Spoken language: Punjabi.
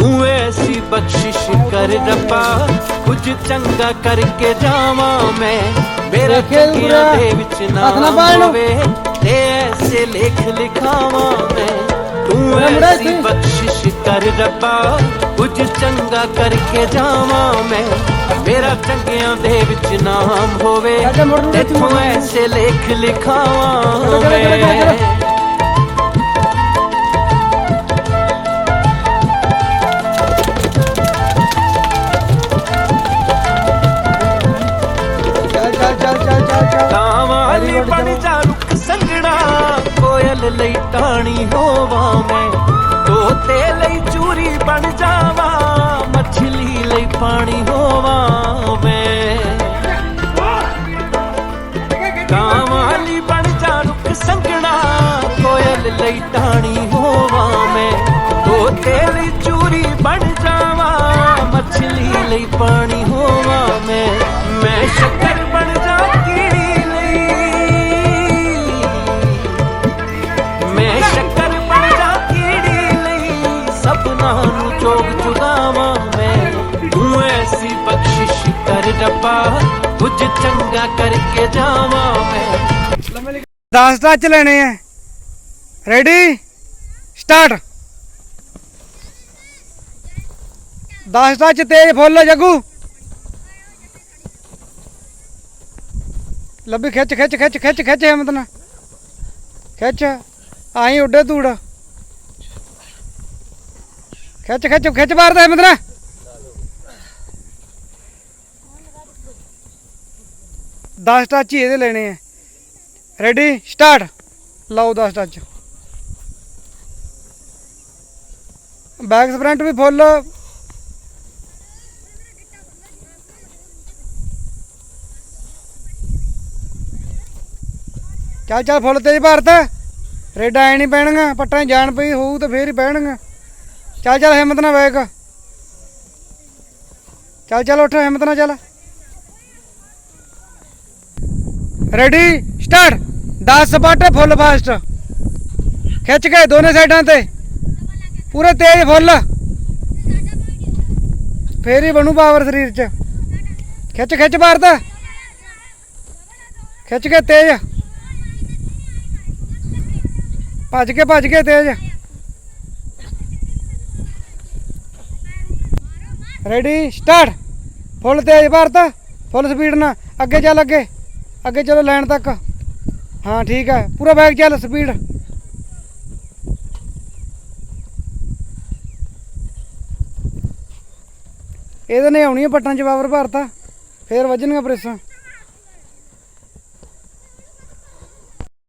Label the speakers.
Speaker 1: ਤੂੰ ਐਸੀ ਬਖਸ਼ਿਸ਼ ਕਰ ਰੱਬਾ ਕੁਝ ਚੰਗਾ ਕਰਕੇ ਜਾਵਾਂ ਮੈਂ ਮੇਰਾ
Speaker 2: ਪੂਰਾ।
Speaker 1: ਦੇ ਵਿੱਚ ਨਾਮ। ਹੋਵੇ ਤੇ ਐਸੇ ਲੇਖ ਲਿਖਾਵਾਂ ਮੈਂ ਤੂੰ ਐਸੀ। ਬਖਸ਼ਿਸ਼ ਕਰ ਰੱਬਾ ਕੁਝ ਚੰਗਾ ਕਰਕੇ ਜਾਵਾਂ ਮੈਂ ਮੇਰਾ ਚੰਗਿਆਂ ਦੇ ਵਿੱਚ ਨਾਮ ਹੋਵੇ ਤੇ ਤੂੰ। ਐਸੇ ਲੇਖ ਲਿਖਾਵਾਂ। ਮੈਂ
Speaker 2: good,
Speaker 1: ਬਣ। ਜਾ ਰੁੱਖ ਸੰਗਣਾ ਕੋਇਲ ਲਈ ਟਾਣੀ ਹੋਵਾਂ ਮੈਂ। ਤੋਤੇ ਲਈ ਚੂਰੀ ਬਣ ਜਾਵਾਂ ਮੱਛਲੀ ਲਈ ਪਾਣੀ ਹੋਵਾਂ ਮੈਂ। ਕਾਵਾਂ ਲਈ ਬਣ ਜਾ ਰੁੱਖ ਸੰਗਣਾ ਕੋਇਲ ਲਈ ਟਾਣੀ ਹੋਵਾਂ ਮੈਂ। ਤੋਤੇ ਲਈ ਚੂਰੀ ਬਣ ਜਾਵਾਂ ਮੱਛਲੀ ਲਈ ਪਾਣੀ ਚੋਗ ਚੁਗਾਵਾਂ ਮੈਂ। ਤੂੰ ਐਸੀ ਬਖਸ਼ਿਸ਼ ਕਰ ਰੱਬਾ, ਕੁਝ ਚੰਗਾ ਕਰਕੇ ਜਾਵਾਂ ਮੈਂ।
Speaker 2: 10 ਟੱਚ ਲੈਣੇ ਆ। ਰੈਡੀ ਸਟਾਰਟ 10 ਟੱਚ ਤੇਜ਼ ਫੁੱਲ ਜੱਗੂ। ਲੱਭੀ, ਖਿੱਚ ਖਿੱਚ ਖਿੱਚ ਖਿੱਚ ਖਿੱਚ, ਹਿੰਮਤ ਨਾਲ। ਖਿੱਚ ਆਈ ਉੱਡੇ ਤੂੜ ਖਿੱਚ ਖਿੱਚ ਖਿੱਚ ਮਾਰਦਾ ਹਿੰਮਤ ਦਸ ਟੱਚ ਹੀ ਇਹਦੇ ਲੈਣੇ ਆ। ਰੈਡੀ ਸਟਾਰਟ ਲਾਓ 10 ਟੱਚ ਬੈਕ ਸਪ੍ਰਿੰਟ ਵੀ ਫੁੱਲ ਚੱਲ ਚੱਲ ਫੁੱਲ ਤੇਜ਼ ਭਾਰਤ। ਰੇਡ ਐ ਨਹੀਂ ਪੈਣਗਾ ਪੱਟਾਂ 'ਚ ਜਾਣ ਪਈ, ਹੋਊ ਤਾਂ ਫੇਰ ਹੀ ਪੈਣਗਾ ਚੱਲ ਚੱਲ ਹਿੰਮਤ ਨਾ ਬੈਕ ਚੱਲ ਚੱਲ ਉੱਠ, ਹਿੰਮਤ ਨਾ ਚੱਲ। ਰੈਡੀ ਸਟਾਰਟ 10 ਸਪਾਟੇ ਫੁੱਲ ਫਾਸਟ ਖਿੱਚ ਕੇ ਦੋਨੇ ਸਾਈਡਾਂ ਤੇ। ਪੂਰੇ ਤੇਜ਼ ਫੁੱਲ ਫੇਰ ਹੀ ਬਣੂ ਪਾਵਰ ਸਰੀਰ 'ਚ। ਖਿੱਚ ਖਿੱਚ ਮਾਰਦਾ ਖਿੱਚ ਕੇ ਤੇਜ਼। ਭੱਜ ਕੇ ਭੱਜ ਕੇ ਤੇਜ਼। ਰੈਡੀ ਸਟਾਰਟ ਫੁੱਲ ਤੇਜ਼ ਭਾਰਤ ਫੁੱਲ ਸਪੀਡ ਨਾਲ। ਅੱਗੇ ਚੱਲ, ਅੱਗੇ। ਅੱਗੇ ਚਲੋ ਲਾਈਨ ਤੱਕ। ਹਾਂ, ਠੀਕ ਹੈ। ਪੂਰਾ ਬੈਗ ਚੱਲ ਸਪੀਡ ਇਹਦੇ ਨੇ ਆਉਣੀ ਹੈ ਪੱਟਾਂ ਚ ਪਾਵਰ ਭਰਤਾ। ਫੇਰ ਵੱਜਣੀਆਂ ਪ੍ਰੈਸਾਂ